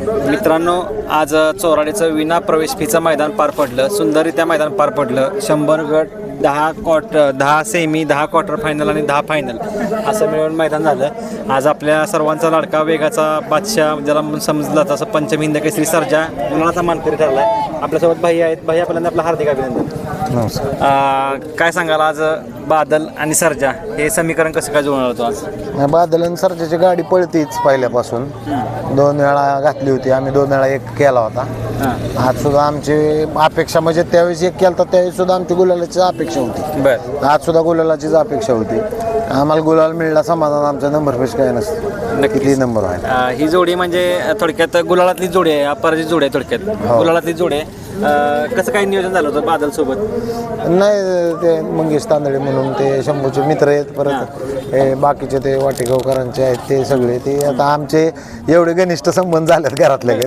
मित्रांनो आज चोराडीचं विना प्रवेश फीचं मैदान पार पडलं. सुंदरित्या मैदान पार पडलं. शंभर गट दहा क्वार्ट दहा सेमी दहा क्वार्टर फायनल आणि दहा फायनल असं मिळून मैदान झालं. आज आपल्या सर्वांचा लाडका वेगाचा बादशाह ज्याला समजला समजलं पंचमी हिंद केसरी सर्जा मुलाचा मानकरी ठरला आहे आपल्यासोबत भाई आहेत. भाई आपल्याला आपलं हार्दिक अभिनंदन. नमस्कार. अं, काय सांगाल आज बादल आणि सर्जा हे समीकरण कसं काय जुळणार होतं आज? बादलन सरच्याची गाडी पळतीच पहिल्यापासून. दोन वेळा घातली होती आम्ही दोन वेळा एक केला होता. हां. आज सुद्धा आमची अपेक्षा म्हणजे त्यावेळेस एक केला होता त्यावेळेस सुद्धा आमची गुलालाची अपेक्षा होती. बरं. आज सुद्धा गुलालाचीच अपेक्षा होती. आम्हाला गुलाल मिळला समाधान आमचा नंबर पेश काय नसतं. किती नंबर आहे? अं, ही जोडी म्हणजे थोडक्यात गुलाळातली जोडी आहे अपराजित जोडी आहे थोडक्यात. गुलाळातली जोडी आहे. अं, कसं काय नियोजन झालं होतं बादल सोबत? नाही ते मंगेश तांदळे म्हणून ते शंभूचे मित्र आहेत परत हे. बाकीचे ते वाटेगावकरांचे आहेत ते सगळे. ते आता आमचे एवढे घनिष्ठ संबंध झालेत घरातले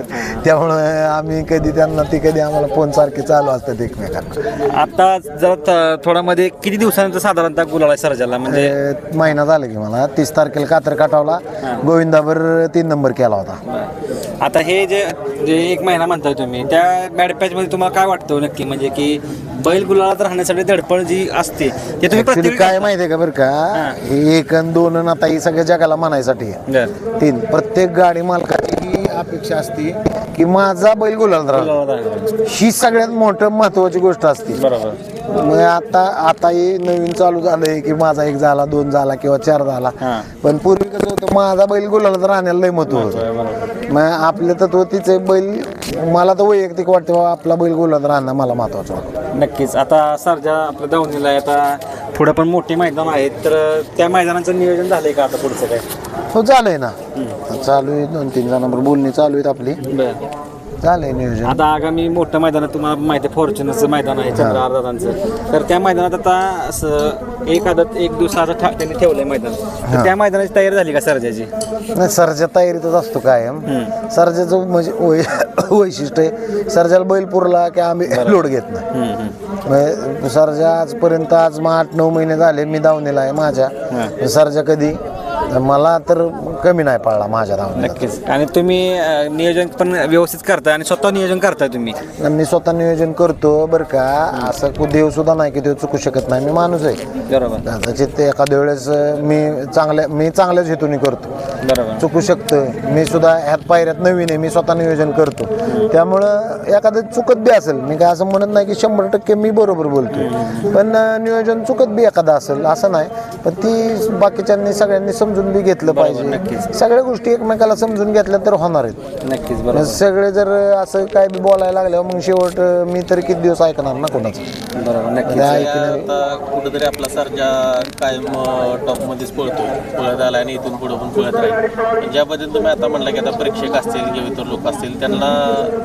त्यामुळं आम्ही कधी त्यांना ती कधी आम्हाला फोन सारखे चालू असतात एकमेकांना. आता जरा थोडा मध्ये किती दिवसानंतर साधारणतः गुलाळ आहे सर्जाला म्हणजे महिना झाला की मला. तीस तारखेला कातर काटावला गोविंदावर तीन नंबर केला होता. आता हे जे जे एक महिना म्हणताय तुम्ही त्या बॅड पॅच मध्ये तुम्हाला काय वाटतं नक्की? म्हणजे की बैल गुलाळात राहण्यासाठी धडपड जी असते ते तुम्ही Actually प्रत्येक काय माहिती आहे का बरं का? हे. एक अन दोन आता ही सगळ्या जगाला म्हणायसाठी आहे. बरं. तीन. प्रत्येक गाडी मालकाची ही अपेक्षा असते की माझा बैल गुलाल राहण्यासाठी. ही सगळ्यात मोठं महत्वाची गोष्ट असते. बरोबर. मग आता आता हे नवीन चालू झालंय की माझा एक झाला दोन झाला किंवा चार झाला. हां. पण पूर्वी कसं होतं माझा बैल गुलाला राहण्याला लय महत्त्व होतं. मग आपलं तत्व तिचे बैल मला तर वैयक्तिक वाटतं बाबा आपला बैल गुलाला राहणं मला महत्वाचं वाटतं. नक्कीच. आता सरजा आपल्या दावणीला आता पुढे पण मोठी मैदान आहेत. तर त्या मैदानाचं नियोजन झालंय का आता पुढचं काय? हो झालंय ना. चालू आहे दोन तीन जणांबरोबर बोलणी चालू आहेत आपली. बरं. झालंय नियोजन. आता आगामी मोठं मैदान तुम्हाला माहिती आहे फॉर्च्युनरचं मैदान आहे चंद्रहार दादांचं तर त्या मैदानात आता असं एक आदत एक दिवसाचं ठा- त्यांनी ठेवलंय मैदान. तर त्या मैदानाची तयारी झाली का सर्जाची? नाही सरच्या तयारीतच असतो कायम. सरजेचं म्हणजे वै- वैशिष्ट्य आहे सरजाला बैल पुरला की आम्ही लोड घेत नाही. म्हणजे सरजा आजपर्यंत आज मग आठ नऊ महिने झाले मी दावणीला आहे माझ्या. सरजा कधी? मला तर कमी नाही पडला माझ्या दावणीला नक्कीच. आणि तुम्ही अं, नियोजन पण व्यवस्थित करताय आणि स्वतः नियोजन करताय तुम्ही? आणि मी स्वतः नियोजन करतो बरं का. असं कु- देव सुद्धा नाही की देव चुकू शकत नाही. मी माणूस आहे. बरोबर. कदाचित ते एखाद्या वेळेस मी चांगल्या मी चांगल्याच हेतून करतो. बरोबर. चुकू शकतं मी सुद्धा ह्यात पायऱ्यात नवीन आहे. मी स्वतः नियोजन करतो. त्यामुळं एखादं चुकत बी असेल मी काय असं म्हणत नाही की शंभर टक्के मी बरोबर बोलतो पण अं, नियोजन चुकत बी एखादं असेल असं नाही. पण ती बाकीच्यांनी सगळ्यांनी समजून बी घेतलं पाहिजे. नक्कीच. सगळ्या गोष्टी एकमेकाला समजून घेतल्या तर होणार आहेत. नक्कीच बरोबर. सगळे जर असं काय बी बोलायला लागल्यावर मग शेवट मी तर किती दिवस ऐकणार ना कोणाचं? बरोबर नक्कीच. त्या ऐकणार आता कुठेतरी आपला सर्जा कायम टॉपमध्येच पळतो पळत आला आणि इथून पुढे पण पळत राहील. पण ज्या पद्धतीने तुम्ही आता म्हणलं की आता प्रेक्षक असतील किंवा इतर लोक असतील त्यांना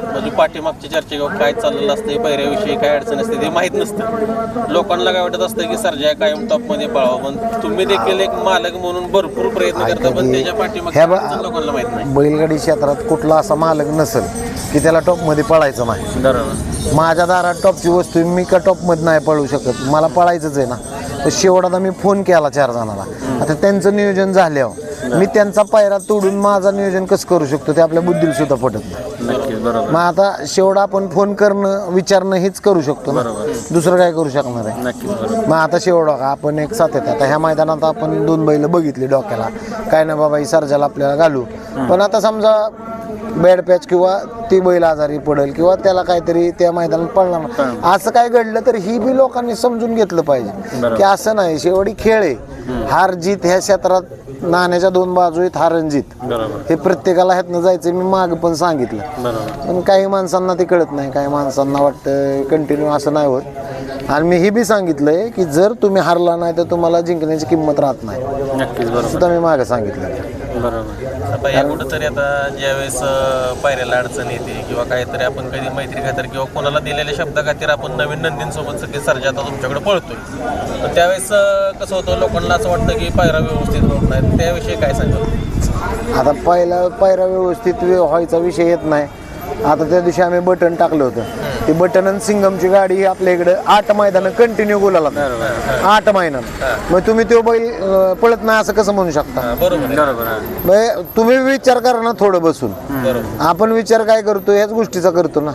म्हणजे पाठीमागची चर्चा किंवा काय चाललेलं असतं पैऱ्याविषयी काय अडचण असते ते माहीत नसतं. लोकांना काय वाटत असतं की सर्जा कायम टॉपमध्ये पळावं पण तुम्ही देखील एक मालक म्हणून भरपूर प्रयत्न करता पण त्याच्या ह्या बैलगाडी क्षेत्रात कुठला असा मालक नसेल की त्याला टॉपमध्ये पळायचं नाही. माझ्या दारात टॉपची वस्तू मी का टॉपमध्ये नाही पळू शकत? मला पळायचंच आहे ना. तर शेवट आता मी फोन केला चार जणाला. आता त्यांचं नियोजन झाल्यावर मी त्यांचा पायरा तोडून माझं नियोजन कसं करू शकतो ते आपल्या बुद्धीला सुद्धा पटत नाही. मग आता शेवट आपण फोन करणं विचारणं हेच करू शकतो ना. दुसरं काय करू शकणार आहे? मग आता शेवट आपण एक साथ येत आता ह्या मैदानात आपण दोन बैल बघितली डोक्याला. काय ना बाबा ही सर्जाला आपल्याला घालू. पण आता समजा बॅड पॅच किंवा ती बैल आजारी पडेल किंवा त्याला काहीतरी त्या मैदानात पडणार नाही. असं काय घडलं तर ही बी लोकांनी समजून घेतलं पाहिजे. की असं नाही शेवटी खेळ आहे. हार जीत ह्या क्षेत्रात नाण्याच्या दोन बाजू आहेत हार आणि जीत. बरोबर. हे प्रत्येकाला ह्यातनं जायचं मी माग पण सांगितलं. पण काही माणसांना ते कळत नाही काही माणसांना वाटतं कंटिन्यू असं नाही होत. आणि मी हे बी सांगितलंय की जर तुम्ही हारला नाही तर तुम्हाला जिंकण्याची किंमत राहत नाही. सुद्धा मी मागं सांगितलं. बरोबर. आता या कुठंतरी आता ज्यावेळेस पायऱ्याला अडचण येते किंवा काहीतरी आपण कधी मैत्री खातर किंवा कोणाला दिलेल्या शब्दा खातीर आपण नवीन नंदींसोबत सगळे सर्जा आता तुमच्याकडे पळतोय पण त्यावेळेस कसं होतं? लोकांना असं वाटतं की पायरा व्यवस्थित होत नाही. त्याविषयी काय सांगतो आता पहिला पायरा व्यवस्थित व्हायचा विषय येत नाही. आता त्या दिवशी आम्ही बटन टाकलं होतं. ती बटन आणि सिंगमची गाडी आपल्या इकडे आठ मैदानं कंटिन्यू गुलाला आठ महिन्यात मग तुम्ही तो बैल अं, पळत नाही असं कसं म्हणू शकता? बरोबर आहे. बरोबर. मग तुम्ही विचार करा ना थोडं बसून. आपण विचार काय करतो ह्याच गोष्टीचा करतो ना.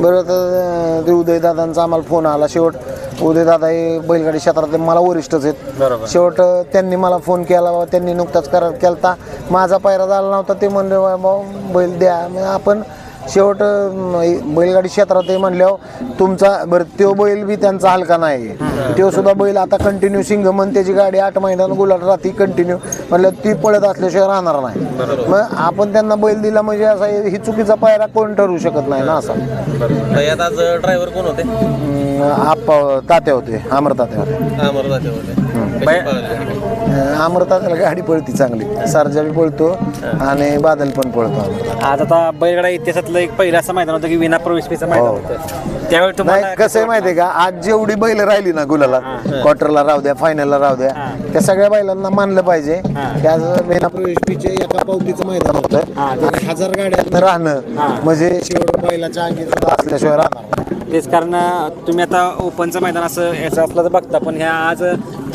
बरं तर ते उदयदादांचा आम्हाला फोन आला शेवट. उदयदादा हे बैलगाडी क्षेत्रात मला वरिष्ठच आहेत. बरोबर. शेवट अं, त्यांनी मला फोन केला बाबा त्यांनी नुकताच करार केलता. माझा पायरा झाला नव्हता ते म्हणले बाबा बैल द्या. मग आपण शेवट अं, बैलगाडी क्षेत्रात हे म्हणल्यावर तुमचा बरं तो बैल बी त्यांचा हलका नाही. तो सुद्धा बैल आता कंटिन्यू सिंगमन त्याची गाडी आठ महिन्यानं गुलाट राहते कंटिन्यू म्हणलं ती पळत असल्याशिवाय राहणार नाही. मग आपण त्यांना बैल दिला म्हणजे असा ही चुकीचा पायरा कोण ठरवू शकत नाही ना असा. बरोबर. यात आज ड्रायव्हर कोण होते? अं, आप्पा तात्या होते अमर तात्या होते. अमर जाते होते. कशी बाय- पळाली? अं, अमर तात्याला गाडी पळती चांगली. सरजा बी पळतो आणि बादल पण पळतो. आज आता बैलगाडा इतिहासातलं एक पहिलं असं मैदान होतं की विना प्रवेश मैदान हो. होतं. त्यावेळी तुम्हाला नाही कसं आहे माहितीये का? आज जेवढी बैल राहिली ना गुलाला क्वार्टरला राहू द्या फायनलला राहू द्या त्या सगळ्या बैलांना मानलं पाहिजे की आज मेना प्रवेश एका पावतीचं मैदान होतं. आणि हजार गाड्यात राहणं म्हणजे शेवट बैलाच्या अंगीचं असल्याशिवाय राहणार. तेच कारण तुम्ही आता ओपनचं मैदान असं याचं असलं तर बघता पण ह्या आज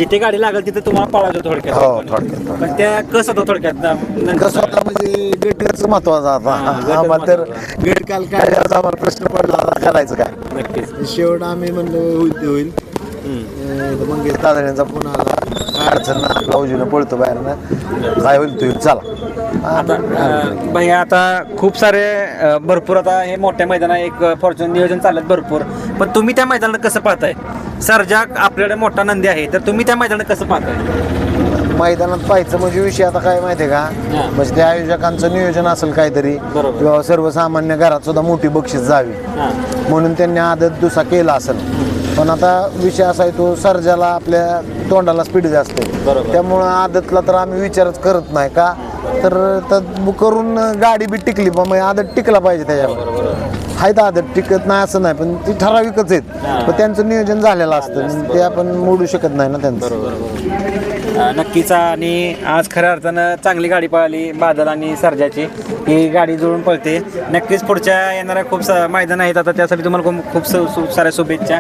जिथे गाडी लागेल तिथे तुम्हाला पळायचं हो थोडक्यात थोडक्यात. पण त्या कसं होतं थोडक्यात? नंतर- कसं होता म्हणजे गटच महत्त्वाचा आम्हाला तर गट काल काय आम्हाला प्रश्न पडला आता करायचं काय? नक्कीच. शेवट आम्ही म्हणलं होईल ते होईल. अं, मंगेश दादऱ्यांचा फोन आला. काय अडचण नाही भाऊजीनं पळतो बाहेरनं. काय होईल ते चला. आता अं, भैया आता खूप सारे अं, भरपूर आता हे मोठ्या मैदानात एक फॉर्च्युन नियोजन चालत भरपूर. पण तुम्ही त्या मैदानात कसं पाहताय? सरजा आपल्याकडे मोठा नंदी आहे तर तुम्ही त्या मैदानात कसं पाहताय? मैदानात पाहायचं म्हणजे विषय आता काय माहितीये का? हा. म्हणजे त्या आयोजकांचं नियोजन असेल काहीतरी बरोबर. किंवा सर्वसामान्य घरात सुद्धा मोठी बक्षीस जावी. हां. म्हणून त्यांनी आदत दुसा केला असेल. पण आता विषय असा आहे तो सर्जाला आपल्या तोंडाला स्पीड जास्त आहे. बरोबर. त्यामुळं आदतला तर आम्ही विचारच करत नाही का? तर बुक करून गाडी बी टिकली पण मग आदत टिकला पाहिजे त्याच्यावर. आहेत आदत टिकत नाही असं नाही पण ती ठराविकच आहेत. पण त्यांचं नियोजन झालेलं असतं ते आपण मोडू शकत नाही ना त्यांचं. नक्कीच आणि आज खऱ्या अर्थानं चांगली गाडी पळाली बादल आणि सर्जाची. ही गाडी जुळून पळते. नक्कीच पुढच्या येणाऱ्या खूप सा- मैदान आहेत. आता त्यासाठी तुम्हाला खूप खूप साऱ्या शुभेच्छा.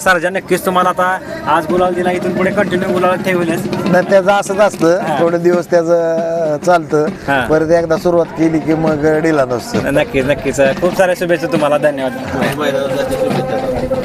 सर्जा नक्कीच तुम्हाला आता आज गुलाल दिला इथून पुढे कंटिन्यू गुलाल ठेवलेच. नाही त्याचं असंच असतं. थोडे दिवस त्याचं चालतं. परत एकदा सुरुवात केली की मग डिला नसतं नक्कीच नक्कीच. खूप साऱ्या शुभेच्छा. तुम्हाला धन्यवाद.